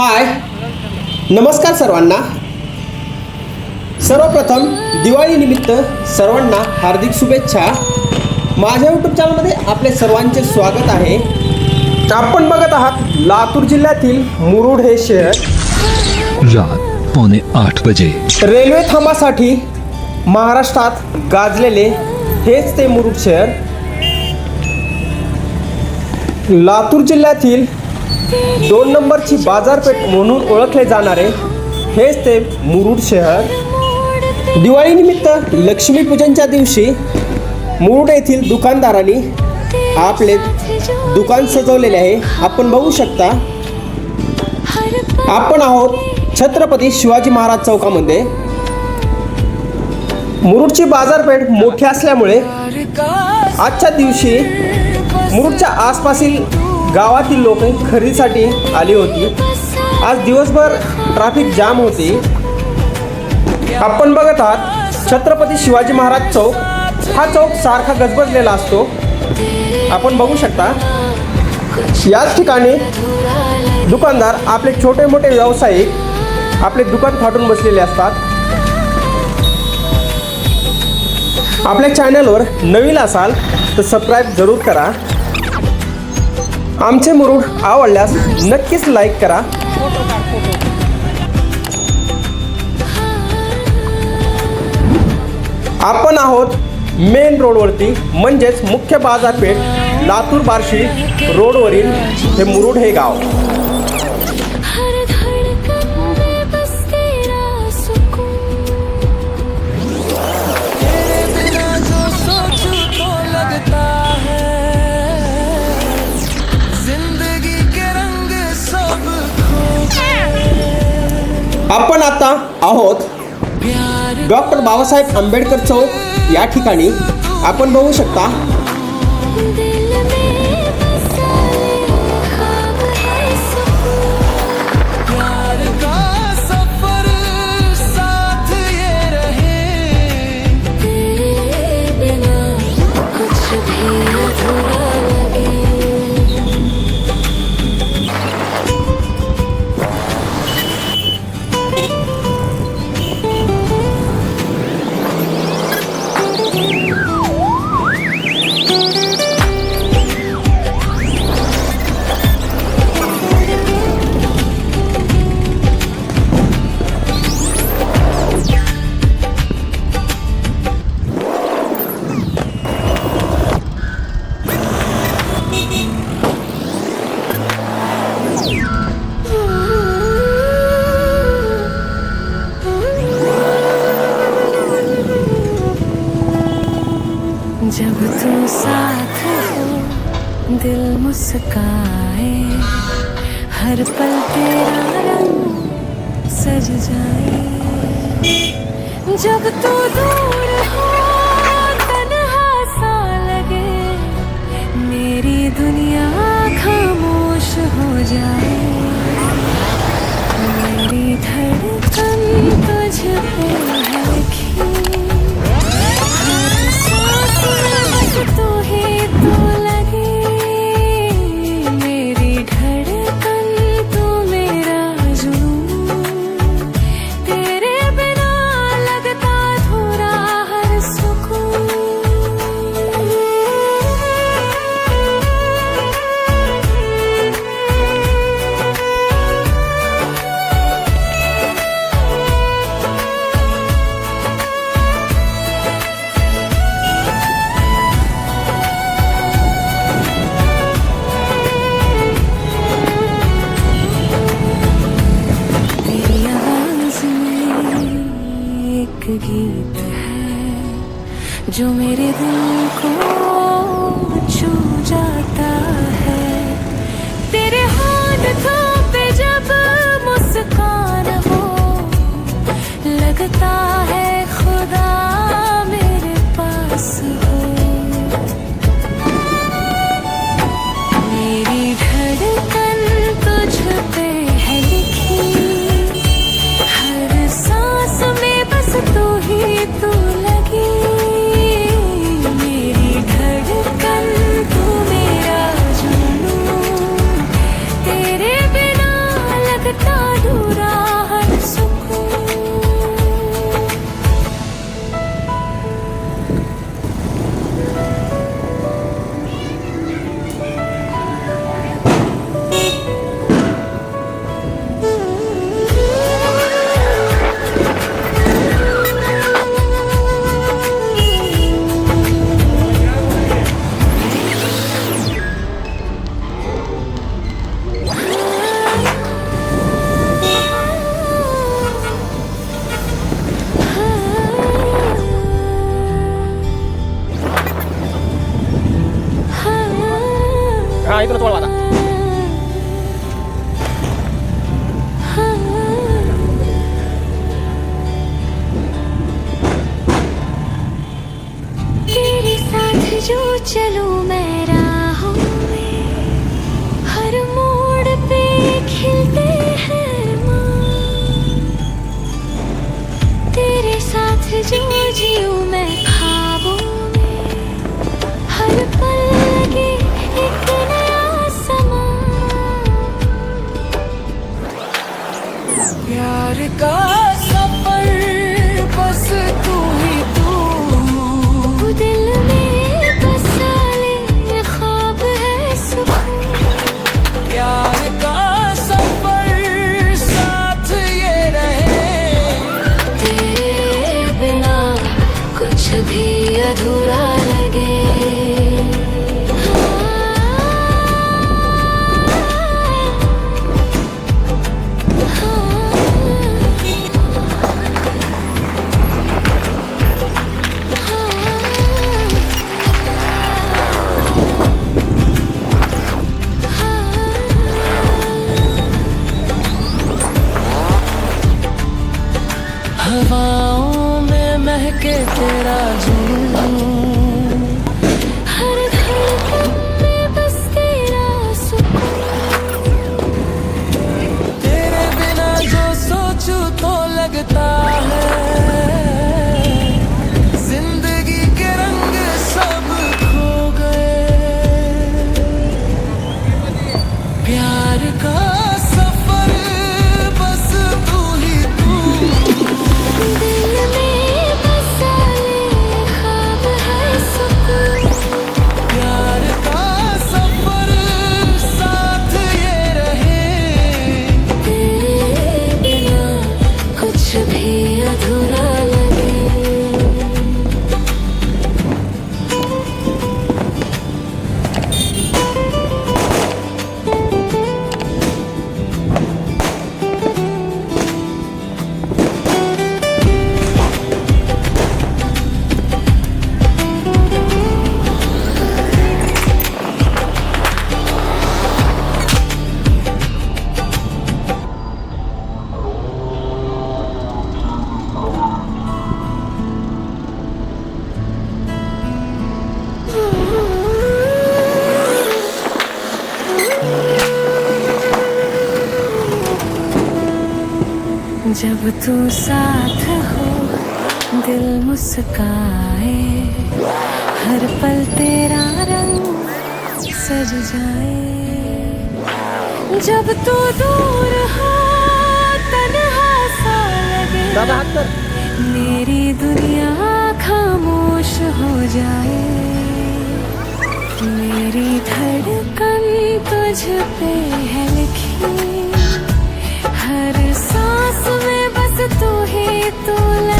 हाय. नमस्कार सर्वांना. सर्वप्रथम दिवाळीनिमित्त सर्वांना हार्दिक शुभेच्छा. माझ्या यूट्यूब चॅनलमध्ये आपले सर्वांचे स्वागत आहे. आपण बघत आहात लातूर जिल्ह्यातील मुरुड हे शहर. रात पौने आठ बजे. रेल्वे थांबासाठी महाराष्ट्रात गाजलेले हेच ते मुरुड शहर. लातूर जिल्ह्यातील दोन नंबरची बाजारपेठ म्हणून ओळखले जाणारे हेच ते मुरुड शहर. दिवाळीनिमित्त लक्ष्मीपूजनच्या दिवशी मुरुड येथील दुकानदारांनी आपले दुकान सजवलेले आहे. आपण बघू शकता आपण आहोत छत्रपती शिवाजी महाराज चौकामध्ये. मुरुडची बाजारपेठ मोठी असल्यामुळे आजच्या दिवशी मुरुडच्या आसपासील गावातील लोक खरेदीसाठी आली होती. आज दिवसभर ट्रॅफिक जाम होती. आपण बघत आहात छत्रपती शिवाजी महाराज चौक. हा चौक सारखा गजबजलेला असतो. आपण बघू शकता. याच ठिकाणी दुकानदार आपले छोटे मोठे व्यावसायिक आपले दुकान फाटून बसलेले असतात. आपल्या चॅनलवर नवीन असाल तर सबस्क्राईब जरूर करा. आमचे मुरुड आवडल्यास नक्कीच लाईक करा. आपण आहोत मेन रोडवरती म्हणजेच मुख्य बाजारपेठ लातूर बार्शी रोडवरील हे मुरुड हे गाव. आपण आता आहोत डॉक्टर बाबासाहेब आंबेडकर चौक या ठिकाणी. आपण बघू शकता. जब तू साथ हो, दिल मुस्काए। हर पल तेरा रंग सज जाए। जब तू दूर हो, तन्हा सा लगे। मेरी दुनिया खामोश हो जाए। मेरी धड़कन तुझ पे में बस गीत है, जो मेरे दिल को छू जाता है। तेरे हाथों पे जब मुस्कान हो, लगता है खुदा मेरे पास हो। का सफर? बस तू ही तू। दिल में बसा ले ख्वाब है सुकून। प्यार का सफर साथ ये रहे। तेरे बिना कुछ भी अधूरा जब तू साथ हो दिल मुस्काए। हर पल तेरा रंग सज जाए। जब तू दूर हो तन्हा सा लगे। मेरी दुनिया खामोश हो जाए। मेरी धड़कन तुझ पे है তোলা